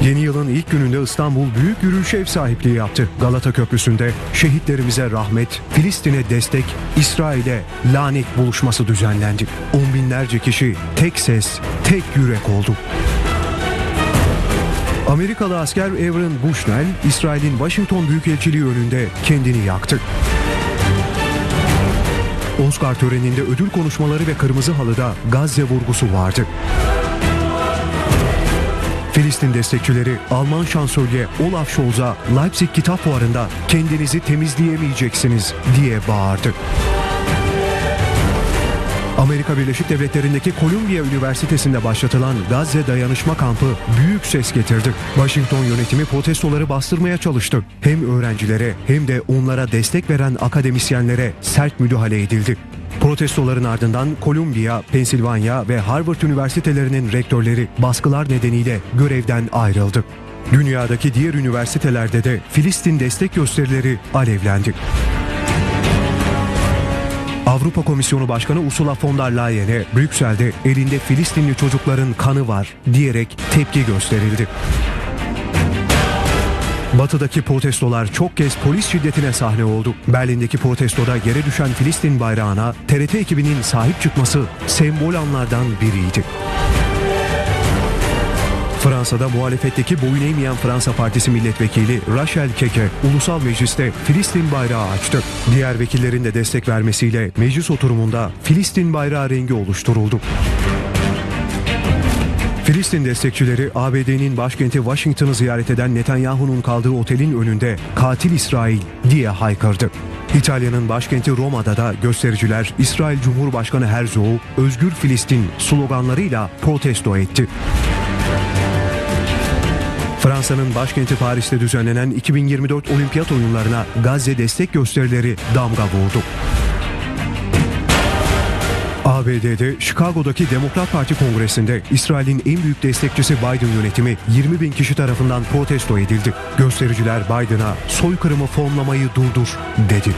Yeni yılın ilk gününde İstanbul büyük yürüyüş ev sahipliği yaptı. Galata Köprüsü'nde şehitlerimize rahmet, Filistin'e destek, İsrail'e lanet buluşması düzenlendi. On binlerce kişi tek ses, tek yürek oldu. Amerikalı asker Aaron Bushnell, İsrail'in Washington Büyükelçiliği önünde kendini yaktı. Oscar töreninde ödül konuşmaları ve kırmızı halıda Gazze vurgusu vardı. Filistin destekçileri Alman şansölye Olaf Scholz'a Leipzig Kitap Fuarı'nda kendinizi temizleyemeyeceksiniz diye bağırdı. Amerika Birleşik Devletleri'ndeki Columbia Üniversitesi'nde başlatılan Gazze Dayanışma Kampı büyük ses getirdi. Washington yönetimi protestoları bastırmaya çalıştı. Hem öğrencilere hem de onlara destek veren akademisyenlere sert müdahale edildi. Protestoların ardından Columbia, Pensilvanya ve Harvard üniversitelerinin rektörleri baskılar nedeniyle görevden ayrıldı. Dünyadaki diğer üniversitelerde de Filistin destek gösterileri alevlendi. Avrupa Komisyonu Başkanı Ursula von der Leyen'e Brüksel'de elinde Filistinli çocukların kanı var diyerek tepki gösterildi. Batıdaki protestolar çok kez polis şiddetine sahne oldu. Berlin'deki protestoda yere düşen Filistin bayrağına TRT ekibinin sahip çıkması sembol anlardan biriydi. Fransa'da muhalefetteki boyun eğmeyen Fransa Partisi milletvekili Rachel Keke ulusal mecliste Filistin bayrağı açtı. Diğer vekillerin de destek vermesiyle meclis oturumunda Filistin bayrağı rengi oluşturuldu. Filistin destekçileri ABD'nin başkenti Washington'ı ziyaret eden Netanyahu'nun kaldığı otelin önünde katil İsrail diye haykırdı. İtalya'nın başkenti Roma'da da göstericiler İsrail Cumhurbaşkanı Herzog'u Özgür Filistin sloganlarıyla protesto etti. Fransa'nın başkenti Paris'te düzenlenen 2024 Olimpiyat oyunlarına Gazze destek gösterileri damga vurdu. ABD'de Chicago'daki Demokrat Parti Kongresi'nde İsrail'in en büyük destekçisi Biden yönetimi 20 bin kişi tarafından protesto edildi. Göstericiler Biden'a soykırımı fonlamayı durdur dedi.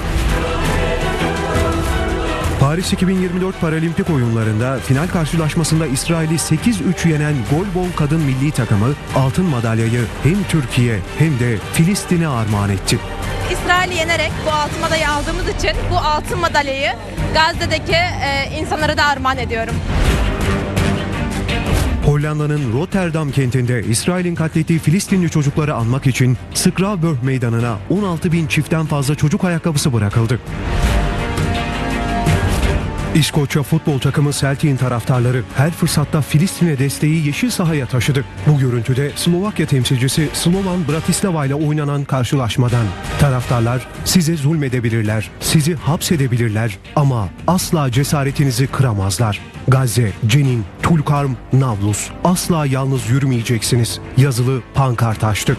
Paris 2024 Paralimpik oyunlarında final karşılaşmasında İsrail'i 8-3 yenen golbol kadın milli takımı altın madalyayı hem Türkiye hem de Filistin'e armağan etti. İsrail'i yenerek bu altın madalyayı aldığımız için bu altın madalyayı Gazze'deki e, insanlara da armağan ediyorum. Hollanda'nın Rotterdam kentinde İsrail'in katlettiği Filistinli çocukları anmak için Skravburg meydanına 16 bin çiftten fazla çocuk ayakkabısı bırakıldı. İskoçya futbol takımı Celtic'in taraftarları her fırsatta Filistin'e desteği yeşil sahaya taşıdı. Bu görüntüde Slovakya temsilcisi Slovan Bratislava ile oynanan karşılaşmadan. Taraftarlar size zulmedebilirler, sizi hapsedebilirler ama asla cesaretinizi kıramazlar. Gazze, Cenin, Tulkarm, Nablus asla yalnız yürümeyeceksiniz. Yazılı pankart açtı.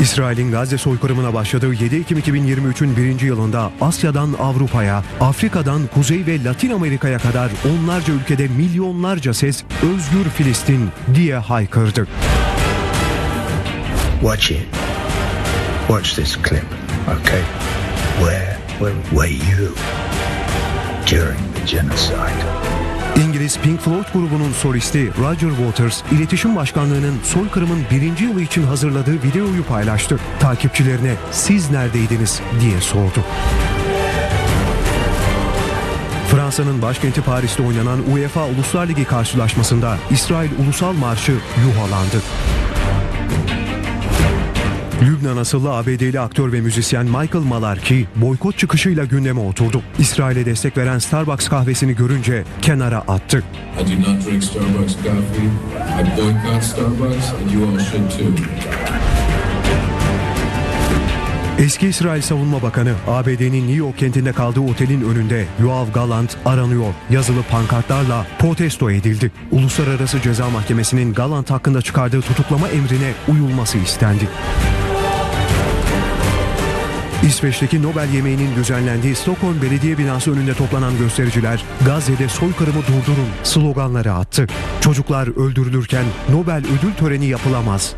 İsrail'in Gazze soykırımına başladığı 7 Ekim 2023'ün birinci yılında Asya'dan Avrupa'ya, Afrika'dan Kuzey ve Latin Amerika'ya kadar onlarca ülkede milyonlarca ses özgür Filistin diye haykırdı. Watch it. Watch this clip, okay? Where, where were you during the genocide? İngiliz Pink Floyd grubunun solisti Roger Waters, iletişim başkanlığının soykırımın birinci yılı için hazırladığı videoyu paylaştı. Takipçilerine siz neredeydiniz diye sordu. Fransa'nın başkenti Paris'te oynanan UEFA Uluslar Ligi karşılaşmasında İsrail Ulusal Marşı yuhalandı. Lübnan asıllı ABD'li aktör ve müzisyen Michael Malarkey boykot çıkışıyla gündeme oturdu. İsrail'e destek veren Starbucks kahvesini görünce kenara attı. Eski İsrail Savunma Bakanı ABD'nin New York kentinde kaldığı otelin önünde Yoav Galant aranıyor yazılı pankartlarla protesto edildi. Uluslararası Ceza Mahkemesi'nin Galant hakkında çıkardığı tutuklama emrine uyulması istendi. İsveç'teki Nobel yemeğinin düzenlendiği Stockholm Belediye Binası önünde toplanan göstericiler Gazze'de soykırımı durdurun sloganları attı. Çocuklar öldürülürken Nobel ödül töreni yapılamaz.